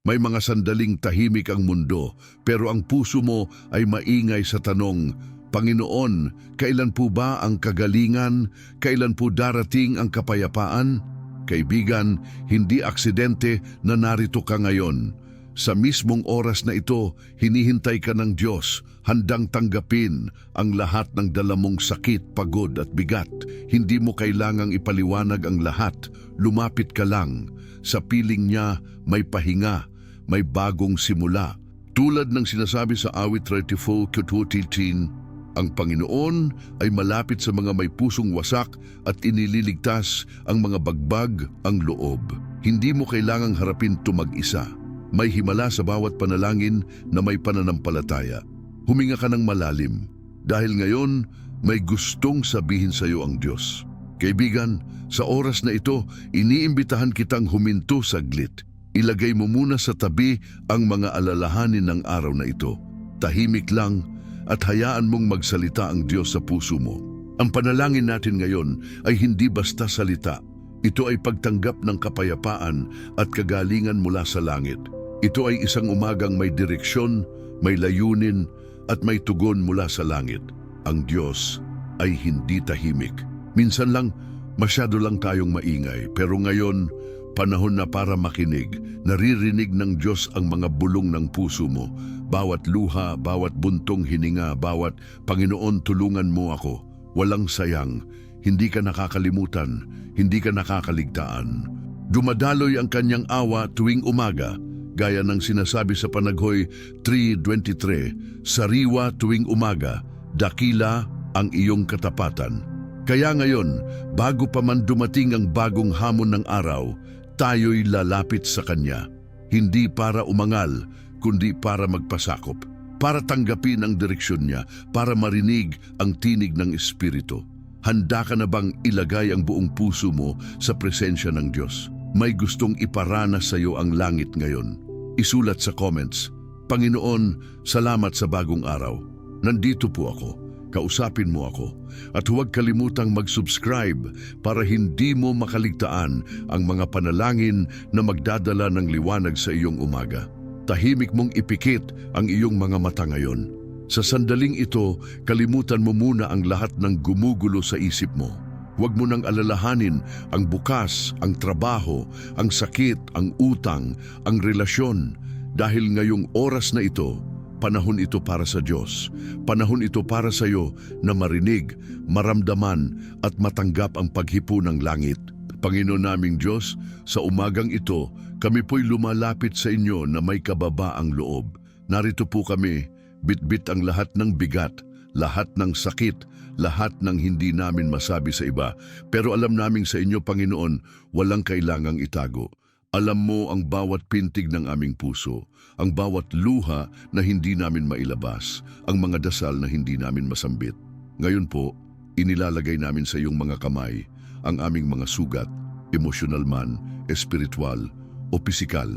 May mga sandaling tahimik ang mundo, pero ang puso mo ay maingay sa tanong, Panginoon, kailan po ba ang kagalingan? Kailan po darating ang kapayapaan? Kaibigan, hindi aksidente na narito ka ngayon. Sa mismong oras na ito, hinihintay ka ng Diyos, handang tanggapin ang lahat ng dala mong sakit, pagod at bigat. Hindi mo kailangang ipaliwanag ang lahat, lumapit ka lang. Sa piling niya, may pahinga, may bagong simula. Tulad ng sinasabi sa awit 34, 2.18, ang Panginoon ay malapit sa mga may pusong wasak at inililigtas ang mga bagbag ang loob. Hindi mo kailangang harapin ito mag-isa. May himala sa bawat panalangin na may pananampalataya. Huminga ka ng malalim dahil ngayon may gustong sabihin sa iyo ang Diyos. Kaibigan, sa oras na ito, iniimbitahan kitang huminto saglit. Ilagay mo muna sa tabi ang mga alalahanin ng araw na ito. Tahimik lang at hayaan mong magsalita ang Diyos sa puso mo. Ang panalangin natin ngayon ay hindi basta salita. Ito ay pagtanggap ng kapayapaan at kagalingan mula sa langit. Ito ay isang umagang may direksyon, may layunin, at may tugon mula sa langit. Ang Diyos ay hindi tahimik. Minsan lang, masyado lang tayong maingay. Pero ngayon, panahon na para makinig. Naririnig ng Diyos ang mga bulong ng puso mo. Bawat luha, bawat buntong hininga, bawat Panginoon tulungan mo ako. Walang sayang, hindi ka nakakalimutan, hindi ka nakakaligtaan. Dumadaloy ang kanyang awa tuwing umaga, gaya ng sinasabi sa panaghoy 3.23, Sariwa tuwing umaga, dakila ang iyong katapatan. Kaya ngayon, bago pa man dumating ang bagong hamon ng araw, tayo'y lalapit sa Kanya. Hindi para umangal, kundi para magpasakop. Para tanggapin ang direksyon niya, para marinig ang tinig ng Espiritu. Handa ka na bang ilagay ang buong puso mo sa presensya ng Diyos? May gustong iparana sa iyo ang langit ngayon. Isulat sa comments, Panginoon, salamat sa bagong araw. Nandito po ako. Kausapin mo ako. At huwag kalimutang mag-subscribe para hindi mo makaligtaan ang mga panalangin na magdadala ng liwanag sa iyong umaga. Tahimik mong ipikit ang iyong mga mata ngayon. Sa sandaling ito, kalimutan mo muna ang lahat ng gumugulo sa isip mo. Huwag mo nang alalahanin ang bukas, ang trabaho, ang sakit, ang utang, ang relasyon. Dahil ngayong oras na ito, panahon ito para sa Diyos. Panahon ito para sa iyo na marinig, maramdaman at matanggap ang paghipo ng langit. Panginoon naming Diyos, sa umagang ito, kami po'y lumalapit sa inyo na may kababaang loob. Narito po kami, bitbit ang lahat ng bigat, lahat ng sakit, lahat ng hindi namin masabi sa iba. Pero alam naming sa inyo, Panginoon, walang kailangang itago. Alam mo ang bawat pintig ng aming puso, ang bawat luha na hindi namin mailabas, ang mga dasal na hindi namin masambit. Ngayon po, inilalagay namin sa iyong mga kamay ang aming mga sugat, emosyonal man, espiritual o pisikal.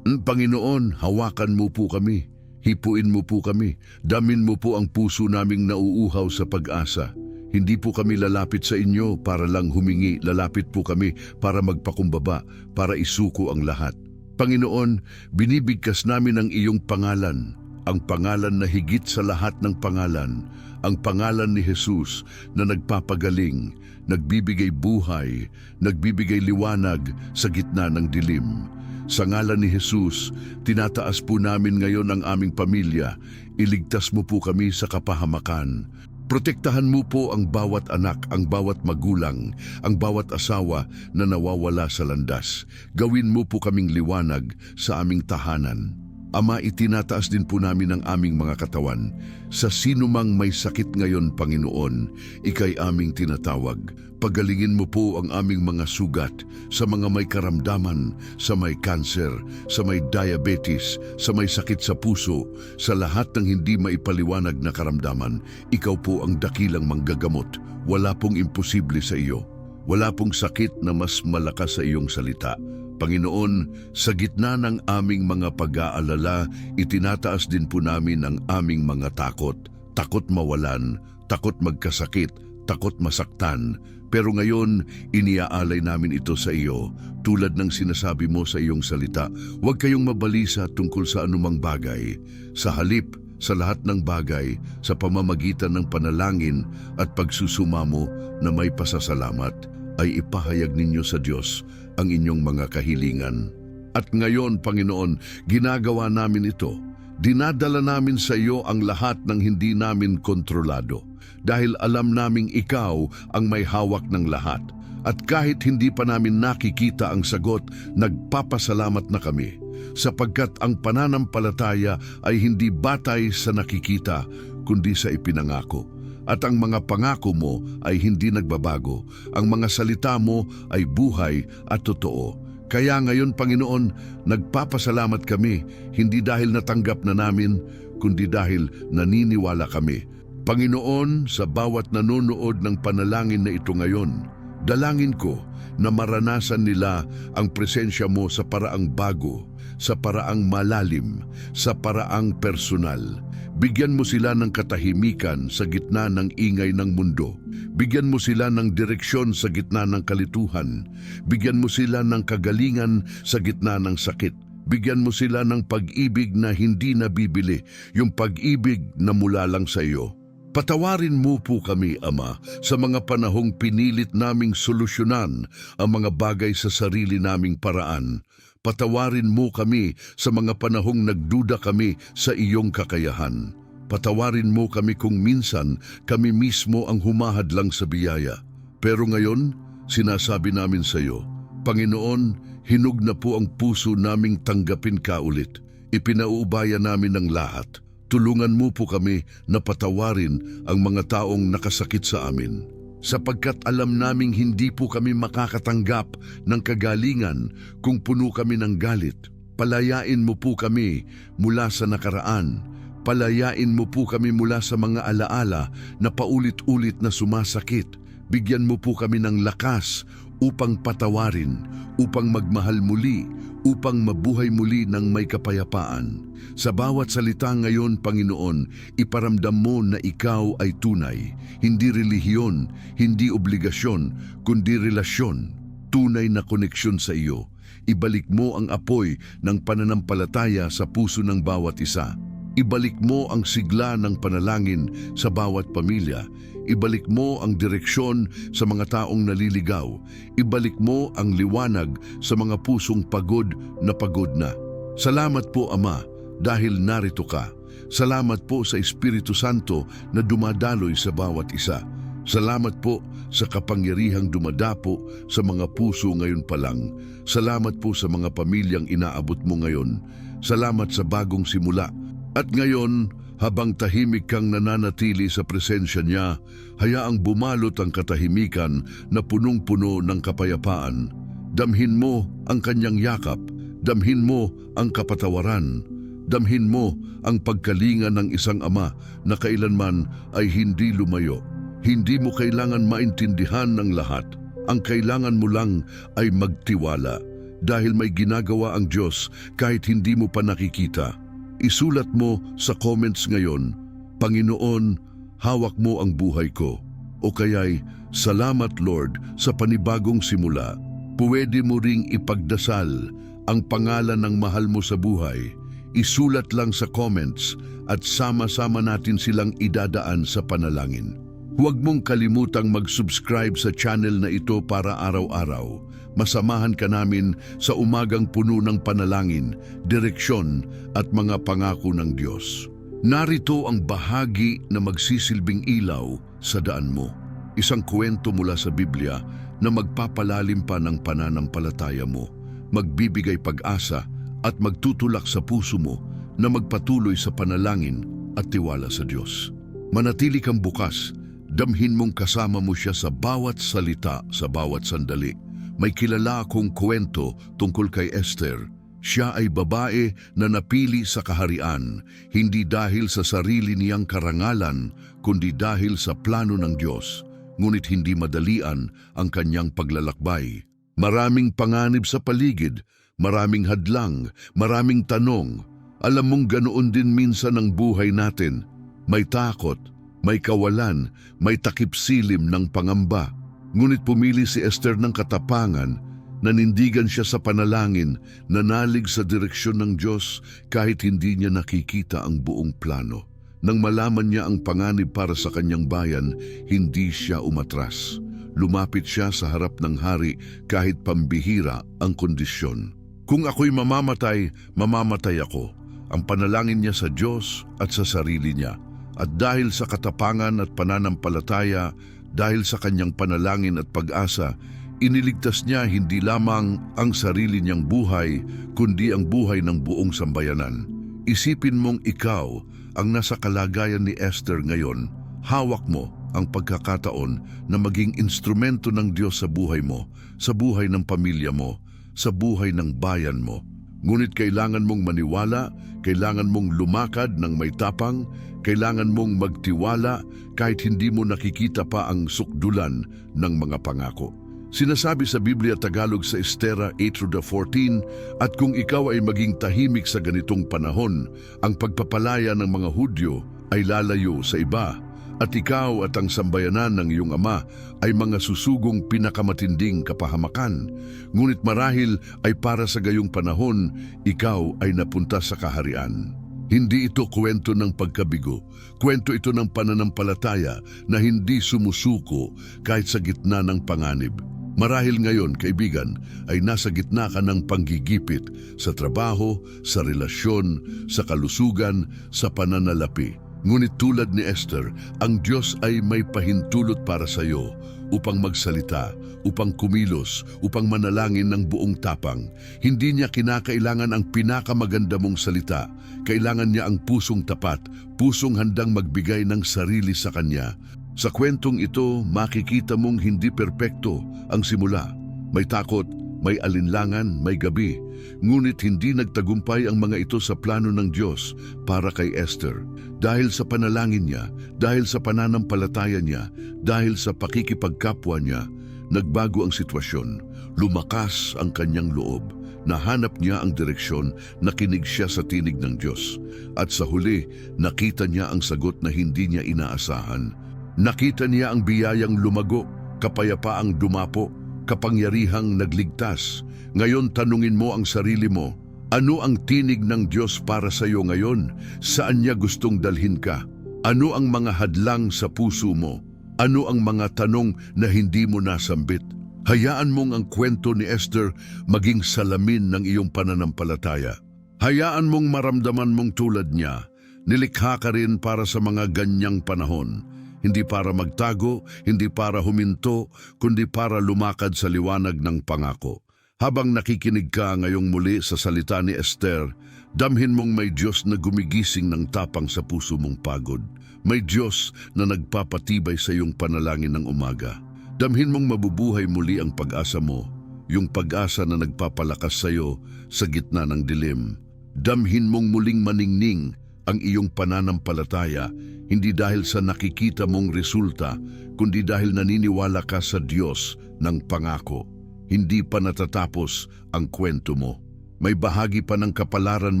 Panginoon, hawakan mo po kami. Hipuin mo po kami. Damin mo po ang puso naming nauuhaw sa pag-asa. Hindi po kami lalapit sa inyo para lang humingi, lalapit po kami para magpakumbaba, para isuko ang lahat. Panginoon, binibigkas namin ang iyong pangalan, ang pangalan na higit sa lahat ng pangalan, ang pangalan ni Jesus na nagpapagaling, nagbibigay buhay, nagbibigay liwanag sa gitna ng dilim. Sa ngalan ni Jesus, tinataas po namin ngayon ang aming pamilya. Iligtas mo po kami sa kapahamakan. Protektahan mo po ang bawat anak, ang bawat magulang, ang bawat asawa na nawawala sa landas. Gawin mo po kaming liwanag sa aming tahanan. Ama, itinataas din po namin ang aming mga katawan. Sa sino mang may sakit ngayon, Panginoon, ikay aming tinatawag. Pagalingin mo po ang aming mga sugat sa mga may karamdaman, sa may kanser, sa may diabetes, sa may sakit sa puso, sa lahat ng hindi maipaliwanag na karamdaman. Ikaw po ang dakilang manggagamot. Wala pong imposible sa iyo. Wala pong sakit na mas malakas sa iyong salita. Panginoon, sa gitna ng aming mga pag-aalala, itinataas din po namin ang aming mga takot. Takot mawalan, takot magkasakit, takot masaktan, pero ngayon iniaalay namin ito sa iyo tulad ng sinasabi mo sa iyong salita. Huwag kayong mabalisa tungkol sa anumang bagay. Sa halip, sa lahat ng bagay, sa pamamagitan ng panalangin at pagsusumamo na may pasasalamat, ay ipahayag ninyo sa Diyos ang inyong mga kahilingan. At ngayon, Panginoon, ginagawa namin ito. Dinadala namin sa iyo ang lahat ng hindi namin kontrolado dahil alam naming ikaw ang may hawak ng lahat. At kahit hindi pa namin nakikita ang sagot, nagpapasalamat na kami sapagkat ang pananampalataya ay hindi batay sa nakikita kundi sa ipinangako. At ang mga pangako mo ay hindi nagbabago. Ang mga salita mo ay buhay at totoo. Kaya ngayon, Panginoon, nagpapasalamat kami, hindi dahil natanggap na namin, kundi dahil naniniwala kami. Panginoon, sa bawat nanonood ng panalangin na ito ngayon, dalangin ko na maranasan nila ang presensya mo sa paraang bago, sa paraang malalim, sa paraang personal. Bigyan mo sila ng katahimikan sa gitna ng ingay ng mundo. Bigyan mo sila ng direksyon sa gitna ng kalituhan. Bigyan mo sila ng kagalingan sa gitna ng sakit. Bigyan mo sila ng pag-ibig na hindi nabibili, yung pag-ibig na mula lang sa iyo. Patawarin mo po kami, Ama, sa mga panahong pinilit naming solusyonan ang mga bagay sa sarili naming paraan. Patawarin mo kami sa mga panahong nagduda kami sa iyong kakayahan. Patawarin mo kami kung minsan kami mismo ang humahadlang sa biyaya. Pero ngayon, sinasabi namin sa iyo, Panginoon, hinug na po ang puso naming tanggapin ka ulit. Ipinauubaya namin ang lahat. Tulungan mo po kami na patawarin ang mga taong nakasakit sa amin. Sapagkat alam naming hindi po kami makakatanggap ng kagalingan kung puno kami ng galit. Palayain mo po kami mula sa nakaraan. Palayain mo po kami mula sa mga alaala na paulit-ulit na sumasakit. Bigyan mo po kami ng lakas upang patawarin, upang magmahal muli, upang mabuhay muli ng may kapayapaan. Sa bawat salita ngayon, Panginoon, iparamdam mo na ikaw ay tunay, hindi relihiyon, hindi obligasyon, kundi relasyon, tunay na koneksyon sa iyo. Ibalik mo ang apoy ng pananampalataya sa puso ng bawat isa. Ibalik mo ang sigla ng panalangin sa bawat pamilya. Ibalik mo ang direksyon sa mga taong naliligaw. Ibalik mo ang liwanag sa mga pusong pagod na pagod na. Salamat po, Ama, dahil narito ka. Salamat po sa Espiritu Santo na dumadaloy sa bawat isa. Salamat po sa kapangyarihang dumadapo sa mga puso ngayon pa lang. Salamat po sa mga pamilyang inaabot mo ngayon. Salamat sa bagong simula. At ngayon, habang tahimik kang nananatili sa presensya niya, hayaang bumalot ang katahimikan na punong-puno ng kapayapaan. Damhin mo ang kanyang yakap, damhin mo ang kapatawaran, damhin mo ang pagkalinga ng isang ama na kailanman ay hindi lumayo. Hindi mo kailangan maintindihan ng lahat. Ang kailangan mo lang ay magtiwala dahil may ginagawa ang Diyos kahit hindi mo pa nakikita. Isulat mo sa comments ngayon, Panginoon, hawak mo ang buhay ko. O kaya'y, Salamat Lord sa panibagong simula. Pwede mo ring ipagdasal ang pangalan ng mahal mo sa buhay. Isulat lang sa comments at sama-sama natin silang idadaan sa panalangin. Huwag mong kalimutang mag-subscribe sa channel na ito para araw-araw. Masamahan ka namin sa umagang puno ng panalangin, direksyon at mga pangako ng Diyos. Narito ang bahagi na magsisilbing ilaw sa daan mo. Isang kwento mula sa Biblia na magpapalalim pa ng pananampalataya mo, magbibigay pag-asa at magtutulak sa puso mo na magpatuloy sa panalangin at tiwala sa Diyos. Manatili kang bukas, damhin mong kasama mo siya sa bawat salita, sa bawat sandali. May kilala akong kwento tungkol kay Esther. Siya ay babae na napili sa kaharian, hindi dahil sa sarili niyang karangalan, kundi dahil sa plano ng Diyos. Ngunit hindi madalian ang kanyang paglalakbay. Maraming panganib sa paligid, maraming hadlang, maraming tanong. Alam mong ganoon din minsan ang buhay natin. May takot, may kawalan, may takip silim ng pangamba. Ngunit pumili si Esther ng katapangan, nanindigan siya sa panalangin, nanalig sa direksyon ng Diyos kahit hindi niya nakikita ang buong plano. Nang malaman niya ang panganib para sa kanyang bayan, hindi siya umatras. Lumapit siya sa harap ng hari kahit pambihira ang kondisyon. Kung ako'y mamamatay, mamamatay ako. Ang panalangin niya sa Diyos at sa sarili niya. At dahil sa katapangan at pananampalataya, dahil sa kanyang panalangin at pag-asa, iniligtas niya hindi lamang ang sarili niyang buhay, kundi ang buhay ng buong sambayanan. Isipin mong ikaw ang nasa kalagayan ni Esther ngayon, hawak mo ang pagkakataon na maging instrumento ng Diyos sa buhay mo, sa buhay ng pamilya mo, sa buhay ng bayan mo. Ngunit kailangan mong maniwala, kailangan mong lumakad ng may tapang, kailangan mong magtiwala kahit hindi mo nakikita pa ang sukdulan ng mga pangako. Sinasabi sa Biblia Tagalog sa Estera 8-14, at kung ikaw ay maging tahimik sa ganitong panahon, ang pagpapalaya ng mga Hudyo ay lalayo sa iba, at ikaw at ang sambayanan ng iyong ama ay mga susugong pinakamatinding kapahamakan. Ngunit marahil ay para sa gayong panahon, ikaw ay napunta sa kaharian. Hindi ito kwento ng pagkabigo, kwento ito ng pananampalataya na hindi sumusuko kahit sa gitna ng panganib. Marahil ngayon, kaibigan, ay nasa gitna ka ng panggigipit sa trabaho, sa relasyon, sa kalusugan, sa pananalapi. Ngunit tulad ni Esther, ang Diyos ay may pahintulot para sa iyo upang magsalita, upang kumilos, upang manalangin ng buong tapang. Hindi niya kinakailangan ang pinakamaganda mong salita. Kailangan niya ang pusong tapat, pusong handang magbigay ng sarili sa Kanya. Sa kwentong ito, makikita mong hindi perpekto ang simula. May takot, may alinlangan, may gabi. Ngunit hindi nagtagumpay ang mga ito sa plano ng Diyos para kay Esther. Dahil sa panalangin niya, dahil sa pananampalataya niya, dahil sa pakikipagkapwa niya, nagbago ang sitwasyon. Lumakas ang kanyang loob. Nahanap niya ang direksyon, nakinig siya sa tinig ng Diyos. At sa huli, nakita niya ang sagot na hindi niya inaasahan. Nakita niya ang biyayang lumago, kapayapaang dumapo, kapangyarihang nagligtas. Ngayon tanungin mo ang sarili mo, ano ang tinig ng Diyos para sa iyo ngayon? Saan niya gustong dalhin ka? Ano ang mga hadlang sa puso mo? Ano ang mga tanong na hindi mo nasambit? Hayaan mong ang kwento ni Esther maging salamin ng iyong pananampalataya. Hayaan mong maramdaman mong tulad niya. Nilikha ka rin para sa mga ganyang panahon. Hindi para magtago, hindi para huminto, kundi para lumakad sa liwanag ng pangako. Habang nakikinig ka ngayong muli sa salita ni Esther, damhin mong may Diyos na gumigising ng tapang sa puso mong pagod. May Diyos na nagpapatibay sa iyong panalangin ng umaga. Damhin mong mabubuhay muli ang pag-asa mo, yung pag-asa na nagpapalakas sa iyo sa gitna ng dilim. Damhin mong muling maningning ang iyong pananampalataya hindi dahil sa nakikita mong resulta, kundi dahil naniniwala ka sa Diyos ng pangako. Hindi pa natatapos ang kwento mo. May bahagi pa ng kapalaran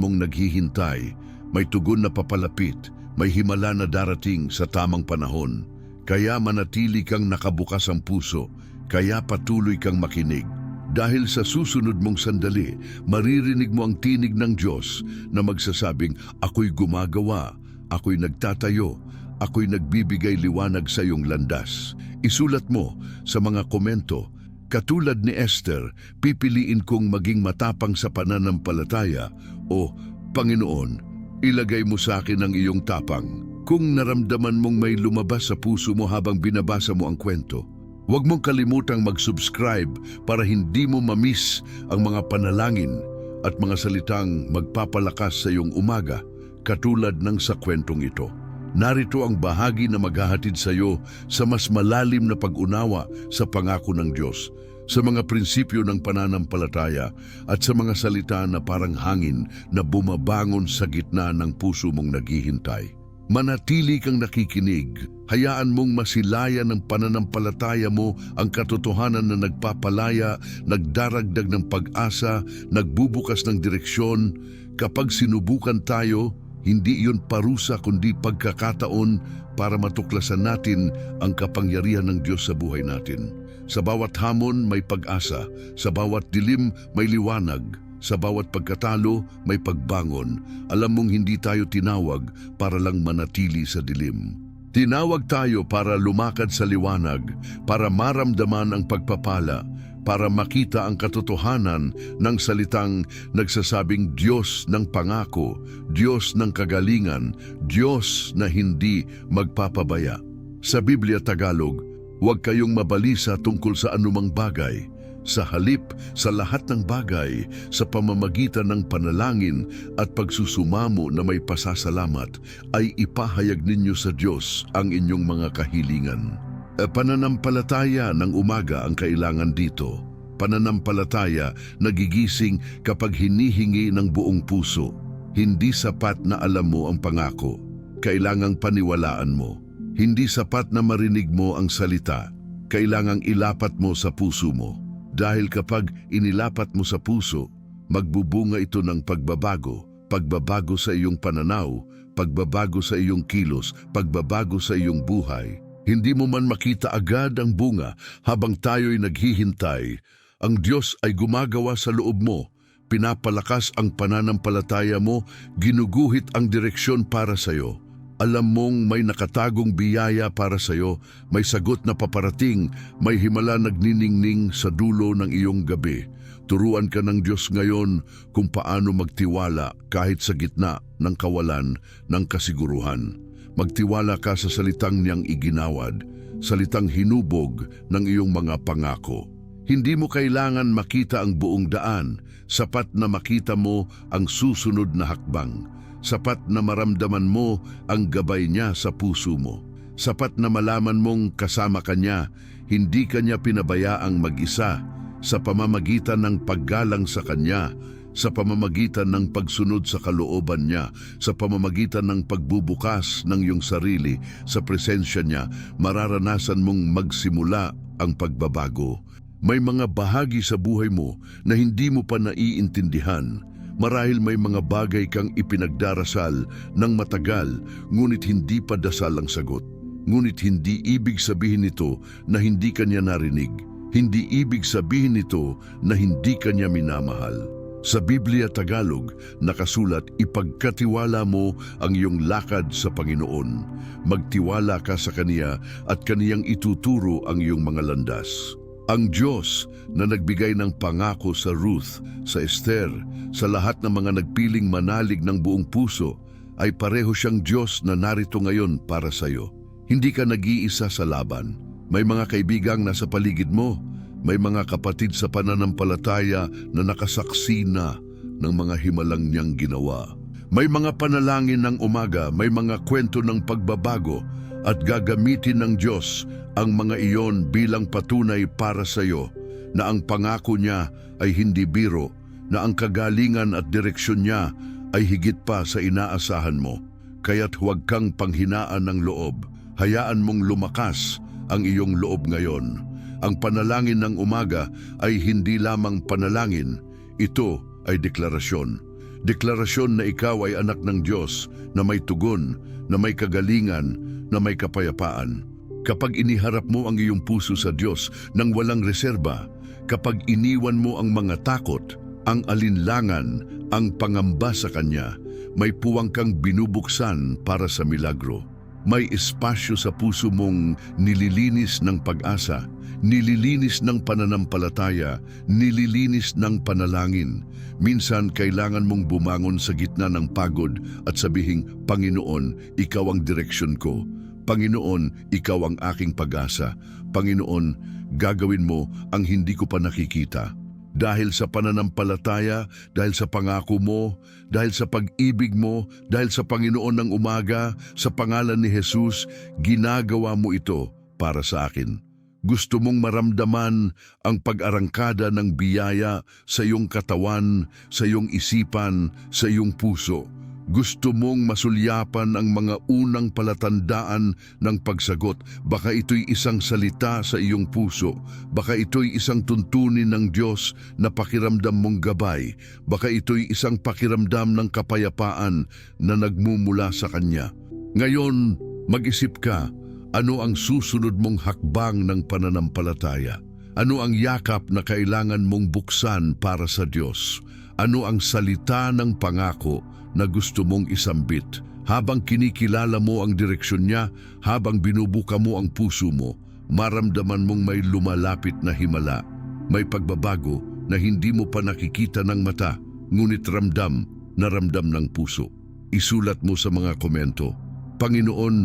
mong naghihintay, may tugon na papalapit, may himala na darating sa tamang panahon. Kaya manatili kang nakabukas ang puso, kaya patuloy kang makinig. Dahil sa susunod mong sandali, maririnig mo ang tinig ng Diyos na magsasabing, Ako'y gumagawa, ako'y nagtatayo, ako'y nagbibigay liwanag sa iyong landas. Isulat mo sa mga komento, katulad ni Esther, pipiliin kong maging matapang sa pananampalataya o, Panginoon, ilagay mo sa akin ang iyong tapang. Kung naramdaman mong may lumabas sa puso mo habang binabasa mo ang kwento, Huwag mong kalimutang mag-subscribe para hindi mo mamiss ang mga panalangin at mga salitang magpapalakas sa iyong umaga katulad ng sa kwentong ito. Narito ang bahagi na maghahatid sa iyo sa mas malalim na pag-unawa sa pangako ng Diyos, sa mga prinsipyo ng pananampalataya at sa mga salita na parang hangin na bumabangon sa gitna ng puso mong naghihintay. Manatili kang nakikinig, hayaan mong masilayan ng pananampalataya mo ang katotohanan na nagpapalaya, nagdaragdag ng pag-asa, nagbubukas ng direksyon. Kapag sinubukan tayo, Hindi iyon parusa kundi pagkakataon para matuklasan natin ang kapangyarihan ng Diyos sa buhay natin. Sa bawat hamon may pag-asa, sa bawat dilim may liwanag, sa bawat pagkatalo may pagbangon. Alam mong hindi tayo tinawag para lang manatili sa dilim. Tinawag tayo para lumakad sa liwanag, para maramdaman ang pagpapala, para makita ang katotohanan ng salitang nagsasabing Diyos ng pangako, Diyos ng kagalingan, Diyos na hindi magpapabaya. Sa Biblia Tagalog, huwag kayong mabalisa tungkol sa anumang bagay. Sa halip, sa lahat ng bagay, sa pamamagitan ng panalangin at pagsusumamo na may pasasalamat, ay ipahayag ninyo sa Diyos ang inyong mga kahilingan. E, Pananampalataya ng umaga ang kailangan dito. Pananampalataya nagigising kapag hinihingi ng buong puso. Hindi sapat na alam mo ang pangako. Kailangang paniwalaan mo. Hindi sapat na marinig mo ang salita. Kailangang ilapat mo sa puso mo. Dahil kapag inilapat mo sa puso, magbubunga ito ng pagbabago, pagbabago sa iyong pananaw, pagbabago sa iyong kilos, pagbabago sa iyong buhay. Hindi mo man makita agad ang bunga habang tayo'y naghihintay. Ang Diyos ay gumagawa sa loob mo. Pinapalakas ang pananampalataya mo, ginuguhit ang direksyon para sa iyo. Alam mong may nakatagong biyaya para sa iyo, may sagot na paparating, may himala nagniningning sa dulo ng iyong gabi. Turuan ka ng Diyos ngayon kung paano magtiwala kahit sa gitna ng kawalan ng kasiguruhan. Magtiwala ka sa salitang niyang iginawad, salitang hinubog ng iyong mga pangako. Hindi mo kailangan makita ang buong daan, sapat na makita mo ang susunod na hakbang. Sapat na maramdaman mo ang gabay niya sa puso mo. Sapat na malaman mong kasama ka niya, hindi ka niya pinabayaang mag-isa sa pamamagitan ng paggalang sa kanya, sa pamamagitan ng pagsunod sa kalooban niya, sa pamamagitan ng pagbubukas ng iyong sarili sa presensya niya, mararanasan mong magsimula ang pagbabago. May mga bahagi sa buhay mo na hindi mo pa naiintindihan. Marahil may mga bagay kang ipinagdarasal ng matagal, ngunit hindi pa dasal ang sagot. Ngunit hindi ibig sabihin nito na hindi kanya narinig. Hindi ibig sabihin nito na hindi kanya minamahal. Sa Biblia Tagalog, nakasulat, ipagkatiwala mo ang iyong lakad sa Panginoon. Magtiwala ka sa Kaniya at Kaniyang ituturo ang iyong mga landas. Ang Diyos na nagbigay ng pangako sa Ruth, sa Esther, sa lahat ng mga nagpiling manalig ng buong puso, ay pareho siyang Diyos na narito ngayon para sa iyo. Hindi ka nag-iisa sa laban. May mga kaibigang nasa paligid mo. May mga kapatid sa pananampalataya na nakasaksi na ng mga himalang niyang ginawa. May mga panalangin ng umaga, may mga kwento ng pagbabago at gagamitin ng Diyos ang mga iyon bilang patunay para sa iyo na ang pangako niya ay hindi biro, na ang kagalingan at direksyon niya ay higit pa sa inaasahan mo. Kaya't huwag kang panghinaan ng loob. Hayaan mong lumakas ang iyong loob ngayon. Ang panalangin ng umaga ay hindi lamang panalangin, ito ay deklarasyon. Deklarasyon na ikaw ay anak ng Diyos na may tugon, na may kagalingan, na may kapayapaan. Kapag iniharap mo ang iyong puso sa Diyos nang walang reserba, kapag iniwan mo ang mga takot, ang alinlangan, ang pangamba sa Kanya, may puwang kang binubuksan para sa milagro. May espasyo sa puso mong nililinis ng pag-asa, nililinis ng pananampalataya, nililinis ng panalangin. Minsan kailangan mong bumangon sa gitna ng pagod at sabihing, Panginoon, Ikaw ang direksyon ko. Panginoon, Ikaw ang aking pag-asa. Panginoon, gagawin mo ang hindi ko pa nakikita. Dahil sa pananampalataya, dahil sa pangako mo, dahil sa pag-ibig mo, dahil sa Panginoon ng umaga, sa pangalan ni Jesus, ginagawa mo ito para sa akin. Gusto mong maramdaman ang pag-arangkada ng biyaya sa iyong katawan, sa iyong isipan, sa iyong puso. Gusto mong masulyapan ang mga unang palatandaan ng pagsagot. Baka ito'y isang salita sa iyong puso. Baka ito'y isang tuntunin ng Diyos na pakiramdam mong gabay. Baka ito'y isang pakiramdam ng kapayapaan na nagmumula sa Kanya. Ngayon, mag-isip ka, ano ang susunod mong hakbang ng pananampalataya? Ano ang yakap na kailangan mong buksan para sa Diyos? Ano ang salita ng pangako na gusto mong isambit? Habang kinikilala mo ang direksyon niya, habang binubuka mo ang puso mo, maramdaman mong may lumalapit na himala. May pagbabago na hindi mo pa nakikita ng mata, ngunit ramdam na ramdam ng puso. Isulat mo sa mga komento, Panginoon,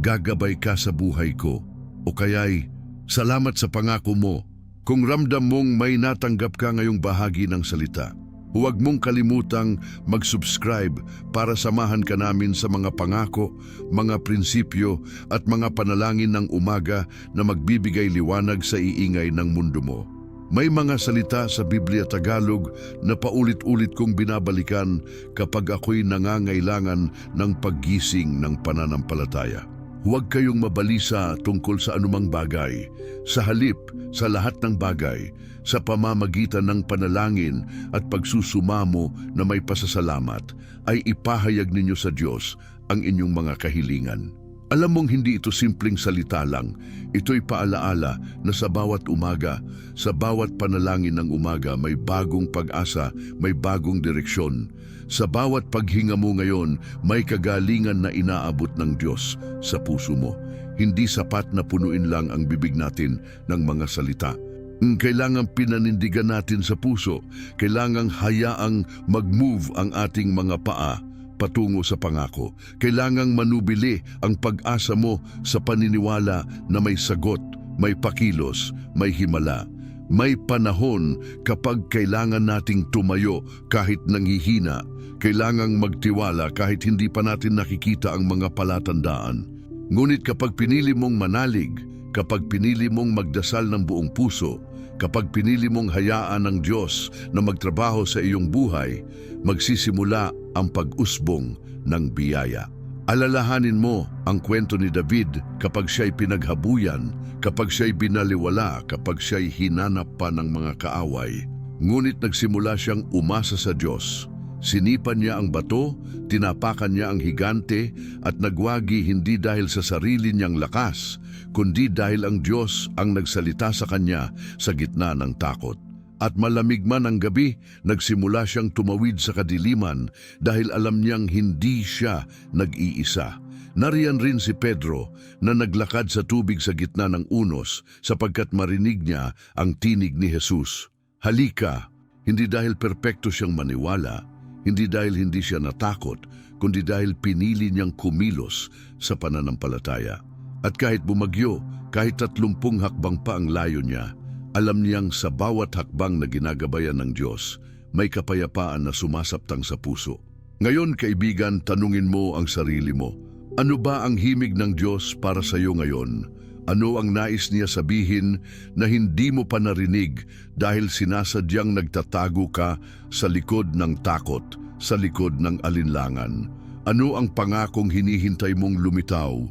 gagabay ka sa buhay ko. O kaya'y, salamat sa pangako mo. Kung ramdam mong may natanggap ka ngayong bahagi ng salita, huwag mong kalimutang mag-subscribe para samahan ka namin sa mga pangako, mga prinsipyo at mga panalangin ng umaga na magbibigay liwanag sa iingay ng mundo mo. May mga salita sa Biblia Tagalog na paulit-ulit kong binabalikan kapag ako'y nangangailangan ng paggising ng pananampalataya. Huwag kayong mabalisa tungkol sa anumang bagay. Sa halip, sa lahat ng bagay, sa pamamagitan ng panalangin at pagsusumamo na may pasasalamat, ay ipahayag ninyo sa Diyos ang inyong mga kahilingan. Alam mong hindi ito simpleng salita lang. Ito'y paalaala na sa bawat umaga, sa bawat panalangin ng umaga may bagong pag-asa, may bagong direksyon. Sa bawat paghinga mo ngayon, may kagalingan na inaabot ng Diyos sa puso mo. Hindi sapat na punuin lang ang bibig natin ng mga salita. Kailangang pinanindigan natin sa puso. Kailangang hayaang mag-move ang ating mga paa patungo sa pangako. Kailangang manubili ang pag-asa mo sa paniniwala na may sagot, may pakilos, may himala. May panahon kapag kailangan nating tumayo kahit nanghihina. Kailangang magtiwala kahit hindi pa natin nakikita ang mga palatandaan. Ngunit kapag pinili mong manalig, kapag pinili mong magdasal ng buong puso, kapag pinili mong hayaan ng Diyos na magtrabaho sa iyong buhay, magsisimula ang pag-usbong ng biyaya. Alalahanin mo ang kwento ni David kapag siya'y pinaghabuyan, kapag siya'y binaliwala, kapag siya'y hinanap pa ng mga kaaway. Ngunit nagsimula siyang umasa sa Diyos. Sinipan niya ang bato, tinapakan niya ang higante at nagwagi hindi dahil sa sarili niyang lakas, kundi dahil ang Diyos ang nagsalita sa kanya sa gitna ng takot. At malamig man ang gabi, nagsimula siyang tumawid sa kadiliman dahil alam niyang hindi siya nag-iisa. Nariyan rin si Pedro na naglakad sa tubig sa gitna ng unos sapagkat marinig niya ang tinig ni Jesus. Halika, hindi dahil perpekto siyang maniwala, hindi dahil hindi siya natakot, kundi dahil pinili niyang kumilos sa pananampalataya. At kahit bumagyo, kahit tatlumpung hakbang pa ang layo niya, alam niyang sa bawat hakbang na ginagabayan ng Diyos, may kapayapaan na sumasaptang sa puso. Ngayon, kaibigan, tanungin mo ang sarili mo. Ano ba ang himig ng Diyos para sa iyo ngayon? Ano ang nais niya sabihin na hindi mo pa narinig dahil sinasadyang nagtatago ka sa likod ng takot, sa likod ng alinlangan? Ano ang pangakong hinihintay mong lumitaw,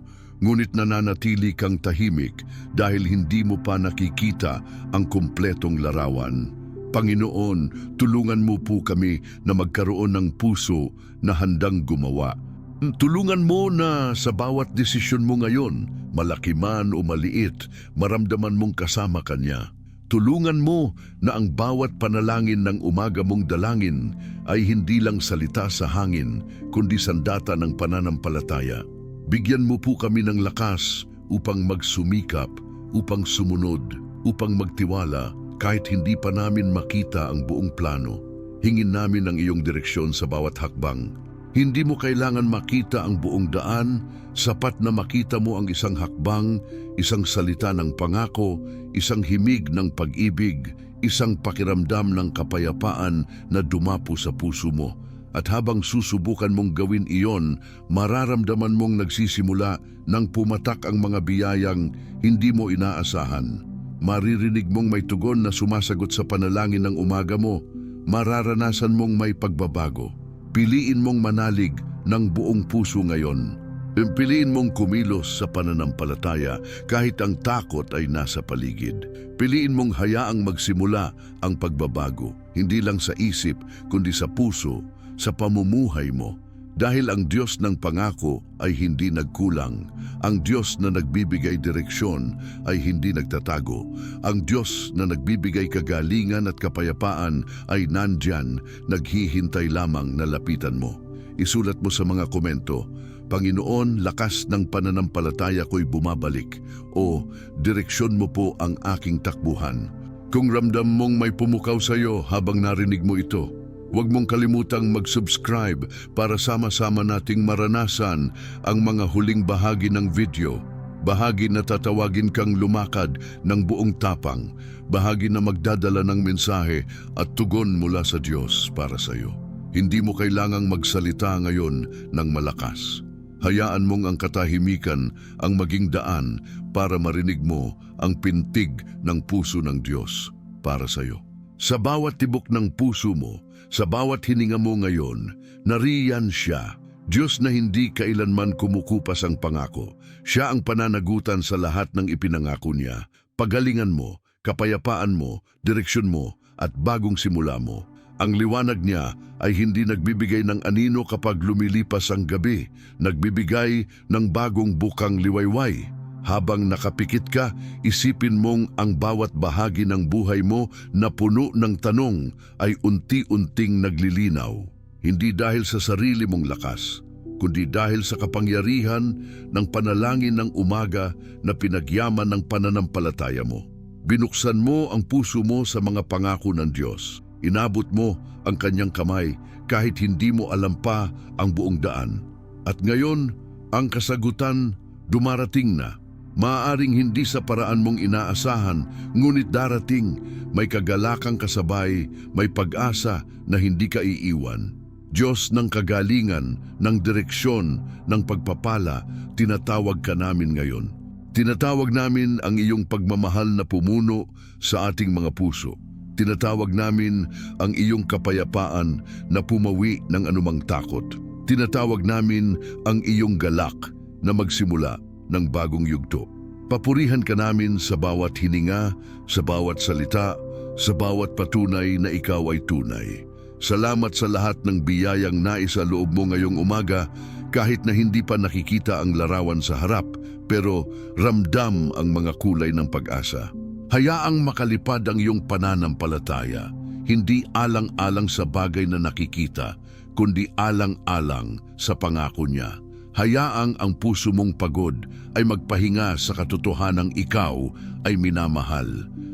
ngunit nananatili kang tahimik dahil hindi mo pa nakikita ang kumpletong larawan? Panginoon, tulungan mo po kami na magkaroon ng puso na handang gumawa. Tulungan mo na sa bawat desisyon mo ngayon, malaki man o maliit, maramdaman mong kasama kanya. Tulungan mo na ang bawat panalangin ng umaga mong dalangin ay hindi lang salita sa hangin, kundi sandata ng pananampalataya. Bigyan mo po kami ng lakas upang magsumikap, upang sumunod, upang magtiwala kahit hindi pa namin makita ang buong plano. Hingin namin ang iyong direksyon sa bawat hakbang. Hindi mo kailangan makita ang buong daan, sapat na makita mo ang isang hakbang, isang salita ng pangako, isang himig ng pag-ibig, isang pakiramdam ng kapayapaan na dumapo sa puso mo. At habang susubukan mong gawin iyon, mararamdaman mong nagsisimula nang pumatak ang mga biyayang hindi mo inaasahan. Maririnig mong may tugon na sumasagot sa panalangin ng umaga mo. Mararanasan mong may pagbabago. Piliin mong manalig ng buong puso ngayon. Piliin mong kumilos sa pananampalataya kahit ang takot ay nasa paligid. Piliin mong hayaang magsimula ang pagbabago, hindi lang sa isip kundi sa puso, sa pamumuhay mo. Dahil ang Diyos ng pangako ay hindi nagkulang. Ang Diyos na nagbibigay direksyon ay hindi nagtatago. Ang Diyos na nagbibigay kagalingan at kapayapaan ay nandyan, naghihintay lamang na lapitan mo. Isulat mo sa mga komento, Panginoon, lakas ng pananampalataya ko'y bumabalik o direksyon mo po ang aking takbuhan. Kung ramdam mong may pumukaw sa iyo habang narinig mo ito, Huwag mong kalimutang mag-subscribe para sama-sama nating maranasan ang mga huling bahagi ng video. Bahagi na tatawagin kang lumakad ng buong tapang. Bahagi na magdadala ng mensahe at tugon mula sa Diyos para sa iyo. Hindi mo kailangang magsalita ngayon ng malakas. Hayaan mong ang katahimikan ang maging daan para marinig mo ang pintig ng puso ng Diyos para sa iyo. Sa bawat tibok ng puso mo, sa bawat hininga mo ngayon, nariyan siya. Diyos na hindi kailanman kumukupas ang pangako. Siya ang pananagutan sa lahat ng ipinangako niya. Pagalingan mo, kapayapaan mo, direksyon mo, at bagong simula mo. Ang liwanag niya ay hindi nagbibigay ng anino kapag lumilipas ang gabi, nagbibigay ng bagong bukang liwayway. Habang nakapikit ka, isipin mong ang bawat bahagi ng buhay mo na puno ng tanong ay unti-unting naglilinaw. Hindi dahil sa sarili mong lakas, kundi dahil sa kapangyarihan ng panalangin ng umaga na pinagyaman ng pananampalataya mo. Binuksan mo ang puso mo sa mga pangako ng Diyos. Inabot mo ang kanyang kamay kahit hindi mo alam pa ang buong daan. At ngayon, ang kasagutan dumarating na. Maaaring hindi sa paraan mong inaasahan, ngunit darating, may kagalakang kasabay, may pag-asa na hindi ka iiwan. Diyos ng kagalingan, ng direksyon, ng pagpapala, tinatawag ka namin ngayon. Tinatawag namin ang iyong pagmamahal na pumuno sa ating mga puso. Tinatawag namin ang iyong kapayapaan na pumawi ng anumang takot. Tinatawag namin ang iyong galak na magsimula ng bagong yugto. Papurihan ka namin sa bawat hininga, sa bawat salita, sa bawat patunay na ikaw ay tunay. Salamat sa lahat ng biyayang naisa loob mo ngayong umaga kahit na hindi pa nakikita ang larawan sa harap pero ramdam ang mga kulay ng pag-asa. Hayaang makalipad ang iyong pananampalataya, hindi alang-alang sa bagay na nakikita, kundi alang-alang sa pangako niya. Hayaang ang puso mong pagod ay magpahinga sa katotohanang ikaw ay minamahal.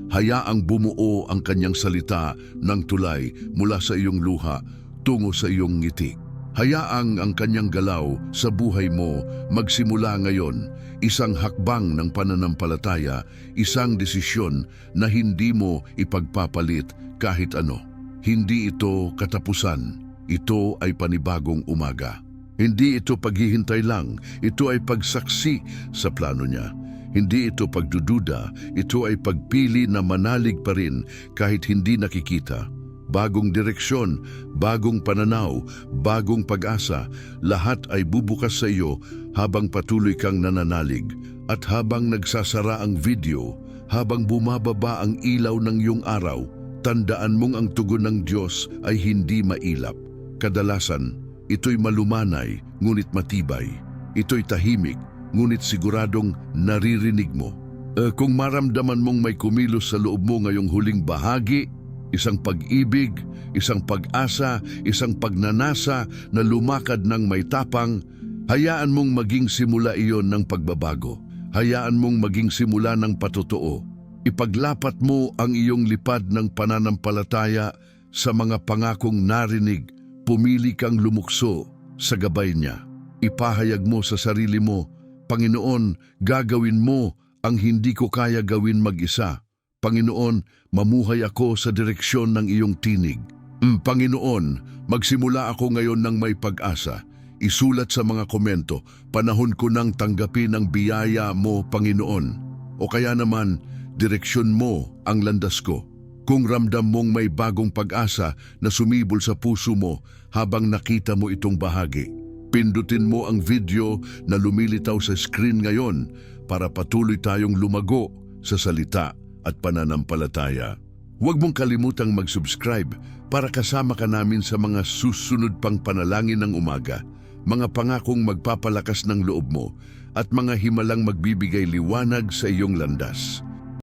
Hayaang bumuo ang kanyang salita ng tulay mula sa iyong luha tungo sa iyong ngiti. Hayaang ang kanyang galaw sa buhay mo magsimula ngayon, isang hakbang ng pananampalataya, isang desisyon na hindi mo ipagpapalit kahit ano. Hindi ito katapusan, ito ay panibagong umaga. Hindi ito paghihintay lang, ito ay pagsaksi sa plano niya. Hindi ito pagdududa, ito ay pagpili na manalig pa rin kahit hindi nakikita. Bagong direksyon, bagong pananaw, bagong pag-asa, lahat ay bubukas sa iyo habang patuloy kang nananalig. At habang nagsasara ang video, habang bumababa ang ilaw ng iyong araw, tandaan mong ang tugon ng Diyos ay hindi mailap. Kadalasan, ito'y malumanay ngunit matibay. Ito'y tahimik ngunit siguradong naririnig mo. Eh, kung maramdaman mong may kumilos sa loob mo ngayong huling bahagi, isang pag-ibig, isang pag-asa, isang pagnanasa na lumakad ng may tapang, hayaan mong maging simula iyon ng pagbabago. Hayaan mong maging simula ng patotoo. Ipaglapat mo ang iyong lipad ng pananampalataya sa mga pangakong narinig. Pumili kang lumukso sa gabay niya. Ipahayag mo sa sarili mo, Panginoon, gagawin mo ang hindi ko kaya gawin mag-isa. Panginoon, mamuhay ako sa direksyon ng iyong tinig. Mm, Panginoon, magsimula ako ngayon ng may pag-asa. Isulat sa mga komento, panahon ko nang tanggapin ang biyaya mo, Panginoon. O kaya naman, direksyon mo ang landas ko. Kung ramdam mong may bagong pag-asa na sumibol sa puso mo habang nakita mo itong bahagi, pindutin mo ang video na lumilitaw sa screen ngayon para patuloy tayong lumago sa salita at pananampalataya. Huwag mong kalimutang mag-subscribe para kasama ka namin sa mga susunod pang panalangin ng umaga, mga pangakong magpapalakas ng loob mo at mga himalang magbibigay liwanag sa iyong landas.